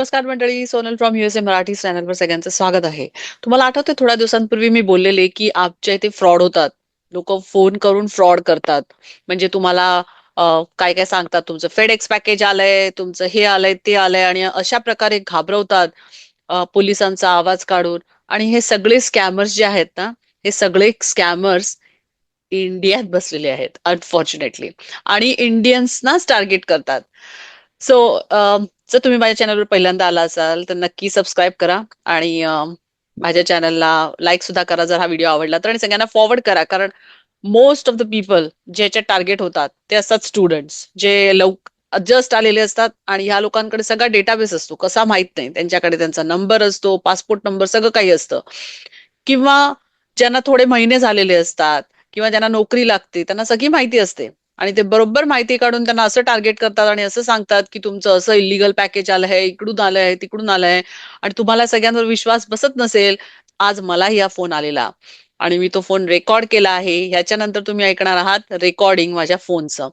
नमस्कार मंडळी Sonal from USA Marathi चॅनलवर सगळ्यांचं स्वागत आहे. तुम्हाला आठवते थोड्या दिवसांपूर्वी मी बोललेले की आमच्या इथे फ्रॉड होतात. लोक फोन करून फ्रॉड करतात. म्हणजे तुम्हाला काय काय सांगतात? तुमचं फेडेक्स पॅकेज आलंय तुमचं हे आलंय ते आलंय आणि अशा प्रकारे घाबरवतात पोलिसांचा आवाज काढून. आणि हे सगळे स्कॅमर्स जे आहेत ना हे सगळे स्कॅमर्स इंडियात बसलेले आहेत अनफॉर्च्युनेटली आणि इंडियन्सनाच टार्गेट करतात. सो um, जर तुम्ही माझ्या चॅनलवर पहिल्यांदा आला असाल तर नक्की सबस्क्राईब करा आणि um, माझ्या चॅनलला लाईक सुद्धा करा जर हा व्हिडिओ आवडला तर. आणि सगळ्यांना फॉरवर्ड करा कारण मोस्ट ऑफ द पीपल ज्याचे टार्गेट होतात ते असतात स्टुडंट्स जे लवक जस्ट आलेले असतात आणि ह्या लोकांकडे सगळा डेटाबेस असतो. कसा माहीत नाही त्यांच्याकडे त्यांचा नंबर असतो पासपोर्ट नंबर सगळं काही असतं. किंवा ज्यांना थोडे महिने झालेले असतात किंवा ज्यांना नोकरी लागते त्यांना सगळी माहिती असते. आणि ते बरोबर माहिती काढून त्यांना असं टार्गेट करतात आणि असं सांगतात की तुमचं असं इलिगल पॅकेज आलं आहे इकडून आलं आहे तिकडून आलं आहे आणि तुम्हाला सगळ्यांवर विश्वास बसत नसेल आज मलाही हा फोन आलेला. आणि मी तो फोन रेकॉर्ड केला आहे. ह्याच्यानंतर तुम्ही ऐकणार आहात रेकॉर्डिंग माझ्या फोनचं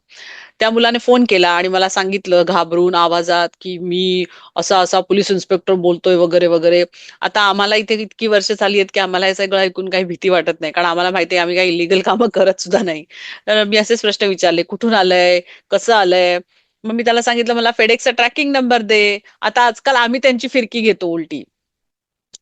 त्या मुलाने फोन केला आणि मला सांगितलं घाबरून आवाजात की मी असा असा पोलीस इन्स्पेक्टर बोलतोय वगैरे वगैरे. आता आम्हाला इथे इतकी वर्ष झाली आहेत की आम्हाला हे सगळं ऐकून काही भीती वाटत नाही. कारण आम्हाला माहिती आहे आम्ही काही इलिगल कामं करत सुद्धा नाही. तर मी असेच प्रश्न विचारले कुठून आलंय? कसं आलंय? मग मी त्याला सांगितलं मला फेडेक्सचा ट्रॅकिंग नंबर दे. आता आजकाल आम्ही त्यांची फिरकी घेतो उलटी.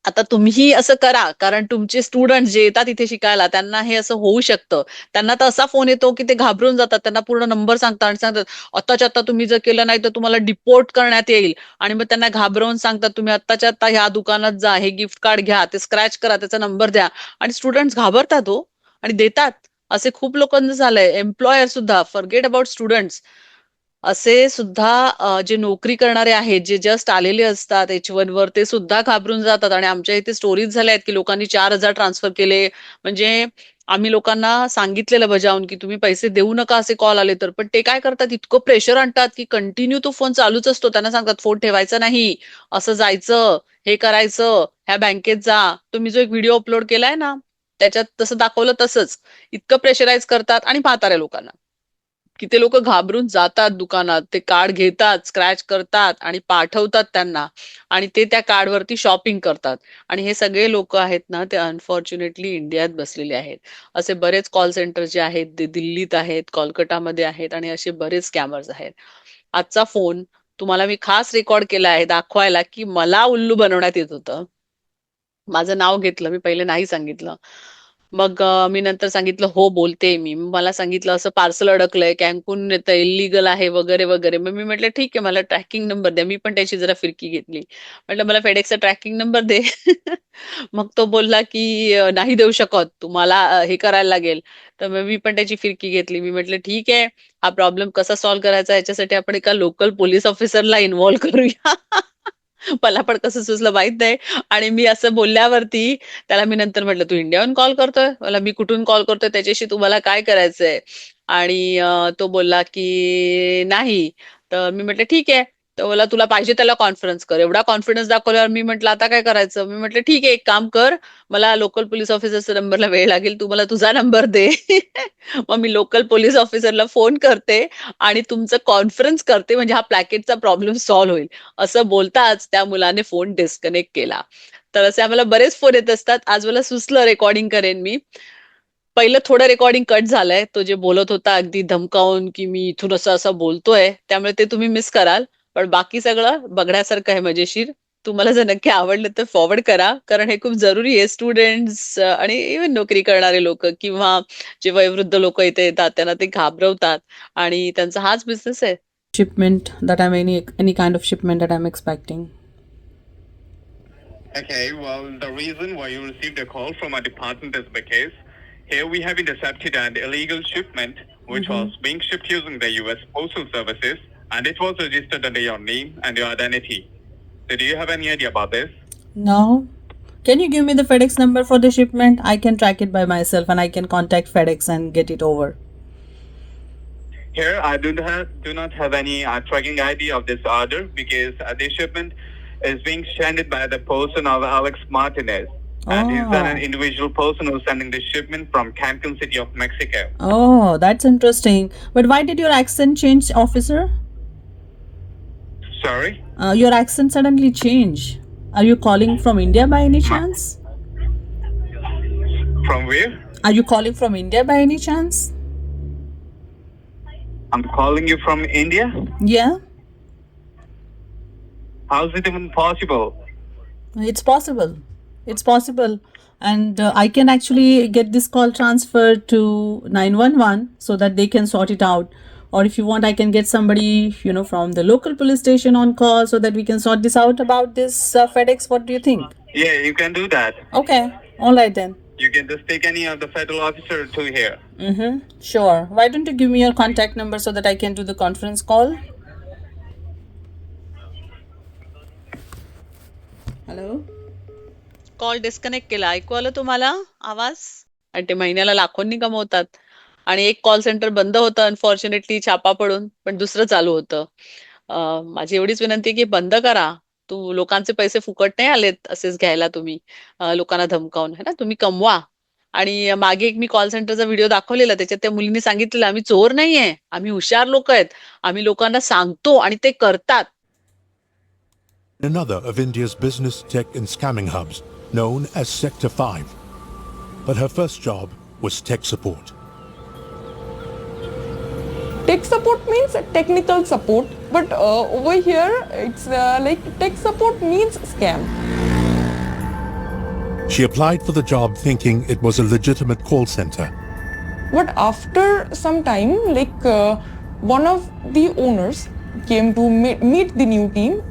आता तुम्ही असं करा कारण तुमचे स्टुडंट जे येतात इथे शिकायला त्यांना हे असं होऊ शकतं. त्यांना तर असा फोन येतो की ते घाबरून जातात त्यांना पूर्ण नंबर सांगतात आणि सांगतात आत्ताच्या आता तुम्ही जर केलं नाही तर तुम्हाला डिपोर्ट करण्यात येईल. आणि मग त्यांना घाबरवून सांगतात तुम्ही आत्ताच्या आता ह्या दुकानात जा हे गिफ्ट कार्ड घ्या ते स्क्रॅच करा त्याचा नंबर द्या. आणि स्टुडंट घाबरतात हो आणि देतात. असे खूप लोकांचं झालंय. एम्प्लॉयर सुद्धा फॉरगेट अबाउट स्टुडंट्स असे सुद्धा जे नोकरी करणारे आहेत जे जस्ट आलेले असतात एच वन वर ते सुद्धा घाबरून जातात. आणि आमच्या इथे स्टोरीज झाल्या आहेत की लोकांनी चार हजार ट्रान्सफर केले. म्हणजे आम्ही लोकांना सांगितलेलं बजावून की तुम्ही पैसे देऊ नका असे कॉल आले तर. पण ते काय करतात? इतकं प्रेशर आणतात की कंटिन्यू तो फोन चालूच असतो. त्यांना सांगतात फोन ठेवायचा नाही. असं जायचं हे करायचं ह्या बँकेत जा. तुम्ही जो एक व्हिडिओ अपलोड केलाय ना त्याच्यात तसं दाखवलं तसंच. इतकं प्रेशराईज करतात आणि म्हाताऱ्या लोकांना. की ते लोक घाबरून जातात दुकानात ते कार्ड घेतात स्क्रॅच करतात आणि पाठवतात त्यांना आणि ते त्या कार्डवरती शॉपिंग करतात. आणि हे सगळे लोक आहेत ना ते अनफॉर्च्युनेटली इंडियात बसलेले आहेत. असे बरेच कॉल सेंटर जे आहेत ते दिल्लीत आहेत कोलकातामध्ये आहेत आणि असे बरेच स्कॅमर्स आहेत. आजचा फोन तुम्हाला मी खास रेकॉर्ड केला आहे दाखवायला की मला उल्लू बनवण्यात येत होतं. माझं नाव घेतलं मी पहिले नाही सांगितलं. मग अ, मी नंतर सांगितलं हो बोलते मी. मग मला सांगितलं असं पार्सल अडकलंय कॅन्कून येतं इलिगल आहे वगैरे वगैरे. मग मी म्हटलं ठीक आहे मला ट्रॅकिंग नंबर द्या. मी पण त्याची जरा फिरकी घेतली. म्हटलं मला फेडेक्सचा ट्रॅकिंग नंबर दे. मग तो बोलला की अ, नाही देऊ शकत तुम्हाला अ, हे करायला लागेल. तर मग मी पण त्याची फिरकी घेतली. मी म्हटलं ठीक आहे हा प्रॉब्लेम कसा सॉल्व्ह करायचा? याच्यासाठी आपण एका लोकल पोलीस ऑफिसरला इन्व्हॉल्व करूया. मला पण कसं सुचलं माहीत नाही. आणि मी असं बोलल्यावरती त्याला मी नंतर म्हटलं तू इंडियाहून कॉल करतोय? मला मी कुठून कॉल करतोय? त्याच्याशी तुम्हाला काय करायचंय? आणि तो बोलला की नाही. तर मी म्हटलं ठीक आहे. तर मला तुला पाहिजे त्याला कॉन्फरन्स कर. एवढा कॉन्फिडन्स दाखवल्यावर मी म्हटलं आता काय करायचं? मी म्हटलं ठीक आहे एक काम कर. मला लोकल पोलीस ऑफिसरचा नंबरला वेळ लागेल. तू मला तुझा नंबर दे. मग मी लोकल पोलीस ऑफिसरला फोन करते आणि तुमचं कॉन्फरन्स करते म्हणजे हा प्लॅकेटचा प्रॉब्लेम सॉल्व्ह होईल. असं बोलताच त्या मुलाने फोन डिस्कनेक्ट केला. तर असे आम्हाला बरेच फोन येत असतात. आज मला सुचलं रेकॉर्डिंग करेन मी. पहिलं थोडं रेकॉर्डिंग कट झालंय. तो जे बोलत होता अगदी धमकावून की मी इथून असं असं बोलतोय त्यामुळे ते तुम्ही मिस कराल. पण बाकी सगळं बघण्यासारखं आहे मजेशीर तुम्हाला जर नक्की आवडलं तर फॉरवर्ड करा कारण हे खूप जरुरी आहे स्टुडंट्स आणि इव्हन नोकरी करणारे लोक किंवा जे वयोवृद्ध लोक इथे येतात त्यांना ते घाबरवतात आणि त्यांचा हाच बिझनेस आहे shipment that I'm any any kind of shipment that I'm expecting. Okay, well, the reason why you received a call from our department is because here we have intercepted an illegal shipment which was being shipped using the U.S. Postal Services and it was registered under your name and your identity. So, do you have any idea about this? No. Can you give me the FedEx number for the shipment? I can track it by myself and I can contact FedEx and get it over. Here, I do not have, do not have any uh, tracking ID of this order because uh, this shipment is being sent by the person of Alex Martinez. And he's Oh. an individual person who's sending the shipment from Cancun City of Mexico. Oh, that's interesting. But why did your accent change, officer? Sorry? Uh, your accent suddenly changed. Are you calling from India by any chance? From where? Are you calling from India by any chance? I'm calling you from India. Yeah, How's it even possible? it's possible. It's possible. And uh, I can actually get this call transferred to 911 so that they can sort it out Or if you want, I can get somebody, you know, from the local police station on call so that we can sort this out about this uh, FedEx. What do you think? Yeah, you can do that. Okay, all right then. You can just take any of the federal officer to here. Mm-hmm. Sure. Why don't you give me your contact number so that I can do the conference call? Hello? Call disconnect केला ऐकू आलं तुम्हाला आवाज आणि ते महिन्याला लाखोंनी कमवतात आणि एक कॉल सेंटर बंद होतं अनफॉर्च्युनेटली छापा पडून पण दुसरं चालू होतं. माझी एवढीच विनंती आहे की बंद करा. तू लोकांचे पैसे फुकट नाही आलेत असेच घ्यायला तुम्ही. लोकांना धमकावून है ना? तुम्ही कमवा. आणि मागे एक मी कॉल सेंटरचा व्हिडिओ दाखवलेला त्याच्यात त्या मुलीने सांगितलेलं आम्ही चोर नाहीये. आम्ही हुशार लोक आहेत. आम्ही लोकांना सांगतो आणि ते करतात. Another of India's business tech and scamming hubs, known as Sector 5. But her first job was tech support. Support means technical support but uh, over here it's uh, like tech support means scam. She applied for the job thinking it was a legitimate call center. but after some time like uh, one of the owners came to meet, meet the new team.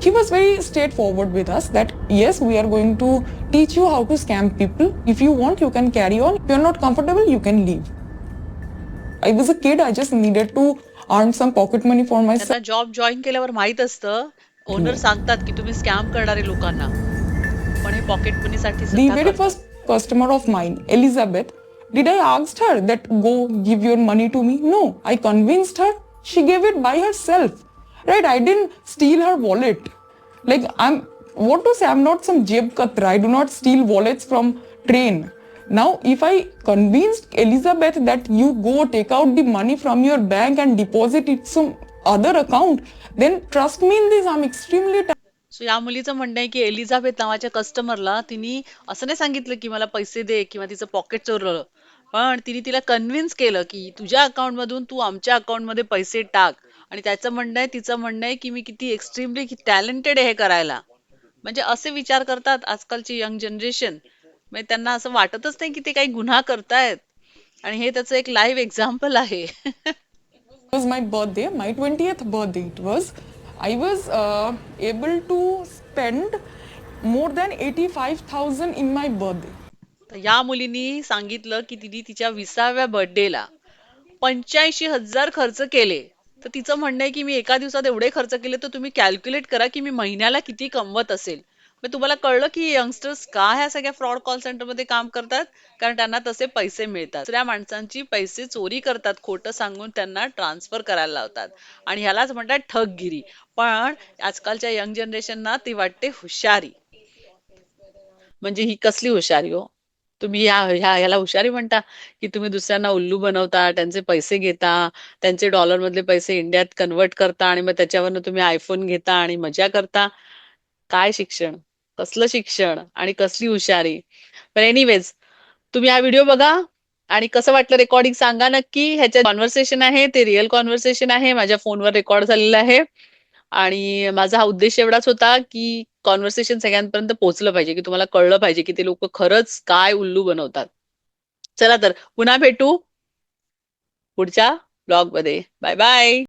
He was very straightforward with us that yes we are going to teach you how to scam people. If you want you can carry on. If you're not comfortable you can leave i was a kid i just needed to earn some pocket money for myself त्यांना job join केल्यावर माहित असतं owner सांगतात की तुम्ही scam करणारे लोकांना पण हे पॉकेट मनीसाठी The सुद्धा very करतात. first customer of mine, Elizabeth, did I asked her that go give your money to me? No, I convinced her. She gave it by herself. Right? I didn't steal her wallet. Like I'm what to say? I'm not some jeb katra. I do not steal wallets from train. Now, if I convinced Elizabeth that you go take out the money from your bank and deposit it some other account, then trust me in this, I'm extremely so या मुलीचं म्हणणं आहे की Elizabeth नावाच्या कस्टमरला तिने असं नाही सांगितलं की मला पैसे दे किंवा तिचं पॉकेट चोरलं. पण तिने तिला कन्व्हिन्स केलं की तुझ्या अकाउंट मधून तू आमच्या अकाउंटमध्ये पैसे टाक. आणि त्याचं म्हणणं आहे तिचं म्हणणं आहे की मी किती एक्स्ट्रीमली टॅलेंटेड आहे हे करायला. म्हणजे असे विचार करतात आजकालची यंग जनरेशन म्हणजे त्यांना असं वाटतच नाही की ते काही गुन्हा करतायत आणि हे त्याचं एक लाईव्ह एक्झाम्पल आहे was my birthday, my 20th birthday it was. I was uh, able to spend more than 85,000 in my birthday. तर या मुलीनी सांगितलं की तिने तिच्या विसाव्या बर्थडेला पंच्याऐंशी हजार खर्च केले तर तिचं म्हणणं आहे की मी एका दिवसात एवढे खर्च केले तर तुम्ही कॅल्क्युलेट करा की मी महिन्याला किती कमवत असेल मग तुम्हाला कळलं की यंगस्टर्स का ह्या सगळ्या फ्रॉड कॉल सेंटरमध्ये काम करतात? कारण त्यांना तसे पैसे मिळतात. दुसऱ्या माणसांची पैसे चोरी करतात खोटं सांगून त्यांना ट्रान्सफर करायला लावतात. आणि ह्यालाच म्हणतात ठगगिरी. पण आजकालच्या यंग जनरेशनना ती वाटते हुशारी. म्हणजे ही कसली हुशारी हो? तुम्ही ह्या ह्या ह्याला हुशारी म्हणता की तुम्ही दुसऱ्यांना उल्लू बनवता त्यांचे पैसे घेता त्यांचे डॉलर मधले पैसे इंडियात कन्वर्ट करता आणि मग त्याच्यावरनं तुम्ही आयफोन घेता आणि मजा करता. काय शिक्षण? कसलं शिक्षण आणि कसली हुशारी. पण एनिवेज तुम्ही हा व्हिडिओ बघा आणि कसं वाटलं रेकॉर्डिंग सांगा नक्की. ह्याच्यात कॉन्व्हर्सेशन आहे ते रिअल कॉन्व्हर्सेशन आहे माझ्या फोनवर रेकॉर्ड झालेलं आहे. आणि माझा हा उद्देश एवढाच होता की कॉन्व्हर्सेशन सगळ्यांपर्यंत पोहोचलं पाहिजे की तुम्हाला कळलं पाहिजे की ते लोक खरंच काय उल्लू बनवतात. चला तर पुन्हा भेटू पुढच्या ब्लॉगमध्ये बाय बाय